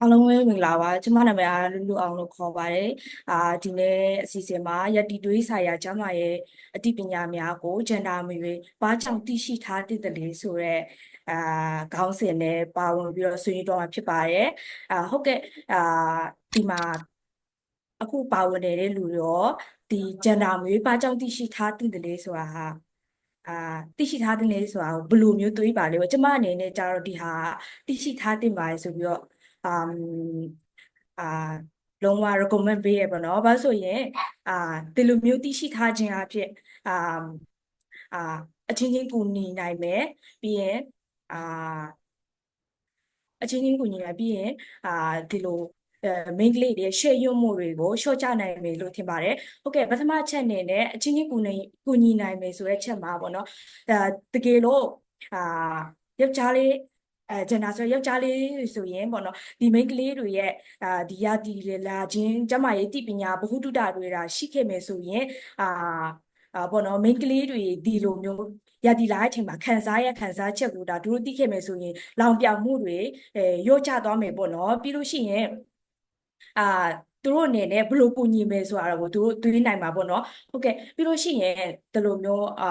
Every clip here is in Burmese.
အားလုံးပဲမင်္ဂလာပါကျမနာမည်အားလူလူအောင်လို့ခေါ်ပါတယ်အာဒီနေ့အစီအစဉ်မှာယက်တီတွေးဆိုင်ရာကျမရဲ့အသိပညာများကိုဂျန်ဒါမီတွေဘာကြောင့်သိရှိထားတည်တယ်လေဆိုတော့အာခေါင်းစဉ်နဲ့ပါဝင်ပြီးတော့ဆွေးနွေးတော့မှာဖြစ်ပါတယ်အာဟုတ်ကဲ့အာဒီမှာအခုပါဝင်နေတဲ့လူရောဒီဂျန်ဒါမီဘာကြောင့်သိရှိထားတည်တယ်လေဆိုတာဟာအာသိရှိထားတဲ့လေဆိုတာကိုဘယ်လိုမျိုးတွေးပါလဲကျမအနေနဲ့ကြတော့ဒီဟာသိရှိထားတင်ပါတယ်ဆိုပြီးတော့ um အာလုံးဝ recommend ပေးရပါတော့။ဘာလို့ဆိုရင်အာဒီလိုမျိုးသိရှိထားခြင်းအဖြစ်အာအာအချင်းချင်းကူညီနိုင်မယ်ပြီးရင်အာအချင်းချင်းကူညီနိုင်ပြီးရင်အာဒီလိုအဲ main ကလေးတွေ share ရွတ်မှုတွေကို short ချနိုင်မယ်လို့ထင်ပါတယ်။ဟုတ်ကဲ့ပထမချက်အနေနဲ့အချင်းချင်းကူညီကူညီနိုင်မယ်ဆိုတဲ့ချက်မှာပေါ့နော်။အဲတကယ်လို့အာယောက်ျားလေး အဲဂျန်ဒါဆိုယောက်ျားလေးဆိုရင်ပေါ့နော်ဒီ main ကလေးတွေရဲ့အာဒီရဒီလာခြင်းကျမရဲ့တိပညာဘ ഹു တုတတွေတာရှိခဲ့မယ်ဆိုရင်အာအာပေါ့နော် main ကလေးတွေဒီလိုမျိုးရဒီလာတဲ့အချိန်မှာခံစားရခံစားချက်ကိုဒါတို့သိခဲ့မယ်ဆိုရင် လောင်ပြောင်မှုတွေအဲရော့ချသွားမယ်ပေါ့နော်ပြီးလို့ရှိရင်အာသူတို့အနေနဲ့ဘယ်လိုပုံညီမယ်ဆိုတာတော့သူတို့တွေးနိုင်မှာပေါ့နော်ဟုတ်ကဲ့ပြီးလို့ရှိရင်ဒီလိုမျိုးအာ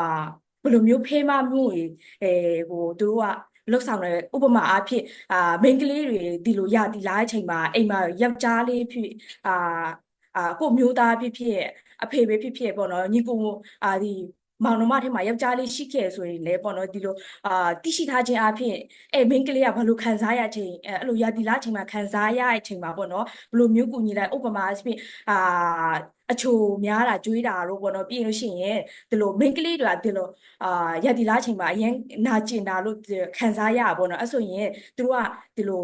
ဘယ်လိုမျိုးဖေးမမှုတွေအဲဟိုသူတို့က လှုပ်ဆောင်တဲ့ဥပမာအားဖြင့်အာမိန်းကလေးတွေဒီလိုရဒီလာတဲ့အချိန်မှာအိမ်မှာယောက်ျားလေးဖြစ်အာအာကိုမျိုးသားဖြစ်ဖြစ်အဖေပဲဖြစ်ဖြစ်ပေါ့နော်ညီကိုအာဒီ မောင်နှမထဲမှာယောက်ျားလေးရှိခဲ့ဆိုရင်လည်းပေါ့နော်ဒီလိုအာတိရှိထားခြင်းအဖြစ်အဲမိန်းကလေးကဘယ်လိုခံစားရခြင်းအဲအဲ့လိုရဒီလာချိန်မှာခံစားရတဲ့အချိန်မှာပေါ့နော်ဘယ်လိုမျိုးကူညီလိုက်ဥပမာအဖြစ်အာအချိုများတာကြွေးတာတော့ပေါ့နော်ပြီးလို့ရှိရင်ဒီလိုမိန်းကလေးတွေကဒီလိုအာရဒီလာချိန်မှာအရင်နာကျင်တာလို့ခံစားရပါပေါ့နော်အဲ့ဆိုရင်သူတို့ကဒီလို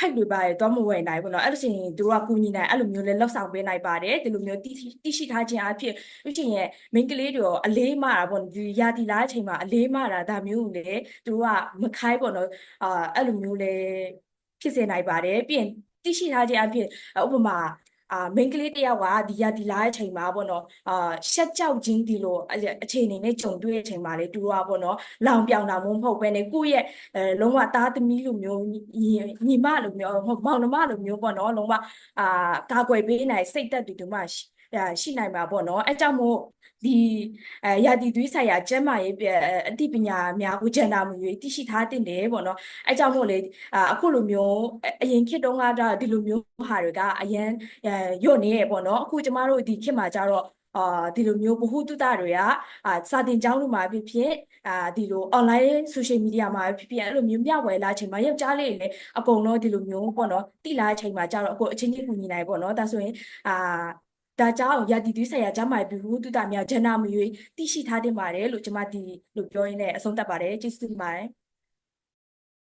ဖိုက်တွေပါရတော့မဝယ်နိုင်ဘူးเนาะအဲ့လိုဆိုရင်သူတို့ကကူညီနိုင်အဲ့လိုမျိုးလဲလောက်ဆောင်ပေးနိုင်ပါတယ်ဒီလိုမျိုးတိတိရှိထားခြင်းအဖြစ်ဥချင်းရဲ့ main ကလေးတွေရောအလေးမတာပေါ့ဒီရာဒီလားအချိန်မှာအလေးမတာဒါမျိုးကိုလေသူတို့ကမခိုင်းပေါ့နော်အာအဲ့လိုမျိုးလဲဖြစ်စေနိုင်ပါတယ်ပြီးရင်တိရှိထားခြင်းအဖြစ်ဥပမာ အာမိန်းကလေးတယောက်ကဒီရဒီလာတဲ့အချိန်မှာပေါ့နော်အာရှက်ကြောက်ခြင်းဒီလိုအခြေအနေနဲ့ကြုံတွေ့တဲ့အချိန်မှာလေသူကပေါ့နော်လောင်ပြောင်တာမဟုတ်ပဲねကိုယ့်ရဲ့အဲလုံးဝသားသမီးလိုမျိုးညီမလိုမျိုးဟုတ်မောင်နှမလိုမျိုးပေါ့နော်လုံးဝအာကာကွယ်ပေးနိုင်စိတ်သက်တူတူမှ ရှိနိုင်မှာပေါ့နော်အဲကြောင့်မို့ဒီအဲရာတီသွေးဆိုင်ရာကျန်းမာရေးအသိပညာများကိုဂျန်ဒါမူရေးသိရှိထားတင်တယ်ပေါ့နော်အဲကြောင့်မို့လေအခုလိုမျိုးအရင်ခေတ်တုန်းကတော့ဒီလိုမျိုးဟာတွေကအရင်ညွတ်နေရပေါ့နော်အခုကျမတို့ဒီခေတ်မှာကျတော့အာဒီလိုမျိုးဘ ഹു တုတတွေကအာစာတင်ကျောင်းတွေမှာဖြစ်ဖြစ်အာဒီလို online social media မှာဖြစ်ဖြစ်အဲ့လိုမျိုးမျှဝေလာချိန်မှာယောက်ျားလေးတွေလည်းအကုန်လုံးဒီလိုမျိုးပေါ့နော်တိလာချိန်မှာကျတော့အခုအချင်းချင်းကူညီနိုင်ပေါ့နော်ဒါဆိုရင်အာ ဒါကြောင့်ရာတီသွေးဆိုင်ရာကျမဘီဟုတုတများဂျန်နာမရွေးသိရှိထားတင်ပါတယ်လို့ကျွန်မဒီလို့ပြောရင်းနဲ့အဆုံးသတ်ပါတယ်ကျေးဇူးတင်ပါတယ်